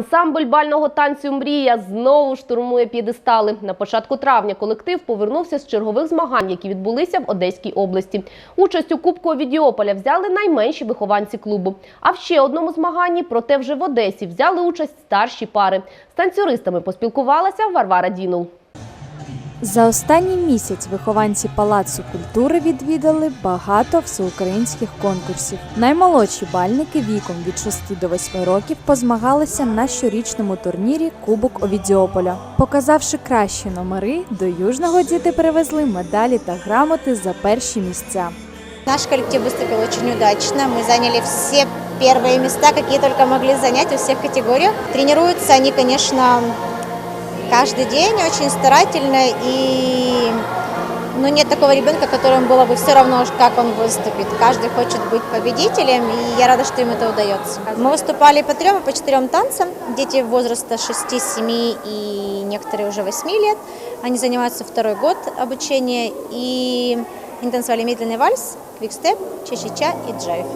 Ансамбль бального танцю Мрія знову штурмує п'єдестали. На початку травня колектив повернувся з чергових змагань, які відбулися в Одеській області. Участь у Кубку Овідіополя взяли найменші вихованці клубу. А в ще одному змаганні, проте вже в Одесі, взяли участь старші пари. З танцюристами поспілкувалася Варвара Дінул. За останній місяць вихованці Палацу культури відвідали багато всеукраїнських конкурсів. Наймолодші бальники віком від 6 до 8 років позмагалися на щорічному турнірі Кубок Овідіополя. Показавши кращі номери, до Южного діти привезли медалі та грамоти за перші місця. Наш коллектив выступил очень удачно. Мы заняли все первые места, какие только могли занять во всех категориях. Тренируются они, конечно, каждый день очень старательно. И ну, нет такого ребенка, которому было бы все равно, как он выступит. Каждый хочет быть победителем, и я рада, что им это удается. Мы выступали по трем и по четырем танцам. Дети возраста 6, 7 и некоторые уже 8 лет. Они занимаются второй год обучения. И они медленный вальс, квикстеп, ча-ча-ча и джайв.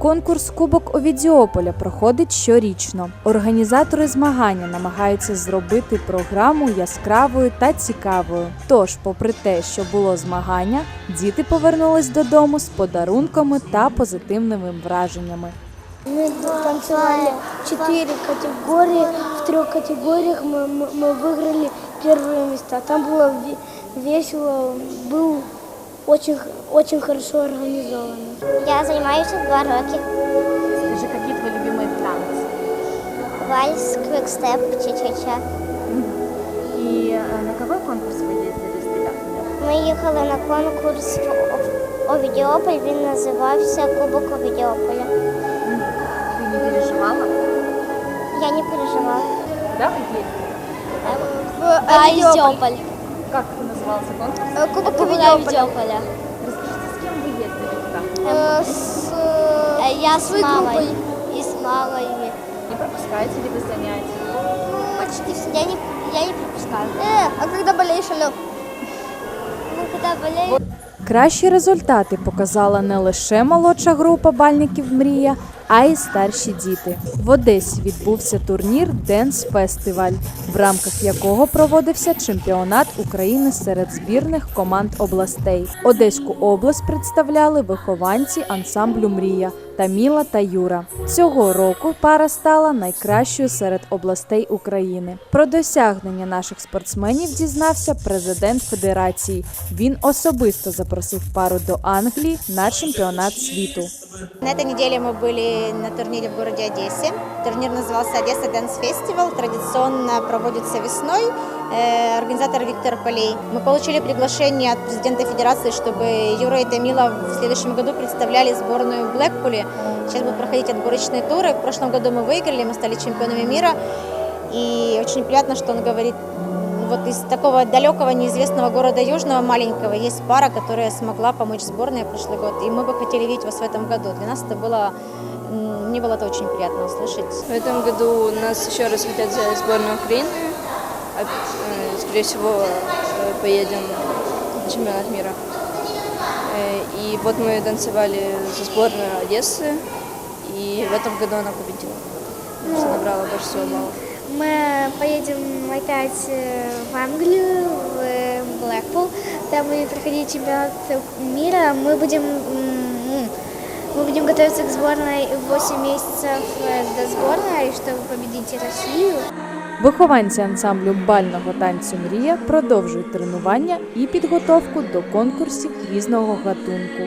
Конкурс Кубок Овідіополя проходить щорічно. Організатори змагання намагаються зробити програму яскравою та цікавою. Тож, попри те, що було змагання, діти повернулись додому з подарунками та позитивними враженнями. Мы танцевали четыре категории. В трех категориях мы, мы, мы выиграли первые места. Там было ве- весело, был очень, х- очень хорошо организовано. Я занимаюсь два роки. Скажи, які твої любимі танці? Вальс, квикстеп, ча-ча-ча. І на який конкурс ви їздили з ребятами? Ми їхали на конкурс в Ов- Овідіополь, він називався Кубок Овідіополя. Ти не переживала? Я не переживала. Куди ви їздили? В Овідіополь. Як називався конкурс? Кубок Овідіополя. Розкажіть, з ким ви їздили туди? Я з мамою. І з мамою. Не пропускаєте ли ви заняття? Почти все. Я не, я не пропускаю. Э, а когда болеешь, алло? Ну, когда болею. Кращі результати показала не лише молодша група бальників Мрія, а й старші діти. В Одесі відбувся турнір Денс Фестиваль, в рамках якого проводився чемпіонат України серед збірних команд областей. Одеську область представляли вихованці ансамблю Мрія Таміла та Юра. Цього року пара стала найкращою серед областей України. Про досягнення наших спортсменів дізнався президент федерації. Він особисто запросив пару до Англії на чемпіонат світу. На этой неделе мы были на турнире в городе Одессе. Турнир назывался Одесса Dance Festival. Традиционно проводится весной. Э, Организатор Виктор Полей. Мы получили приглашение от президента федерации, чтобы Юра и Тамила в следующем году представляли сборную в Блэкпуле. Сейчас будут проходить отборочные туры. В прошлом году мы выиграли, мы стали чемпионами мира. И очень приятно, что он говорит, м, вот из такого далекого, неизвестного города Южного, маленького, есть пара, которая смогла помочь сборной прошлый год. И мы бы хотели видеть вас в этом году. Для нас это было, мне было это очень приятно услышать. В этом году нас еще раз хотят взять сборную Украины. Э, Скорее всего, э, поедем на чемпионат мира. Э, И вот мы танцевали за сборную Одессы, и в этом году она победила. Что набрала больше всего баллов. Мы поедем опять в Англию, в Блэкпул. Там будет проходить чемпионат мира. Мы будем, м, мы будем готовиться к сборной 8 месяцев до сборной, чтобы победить Россию. Вихованці ансамблю бального танцю Мрія продовжують тренування і підготовку до конкурсів різного гатунку.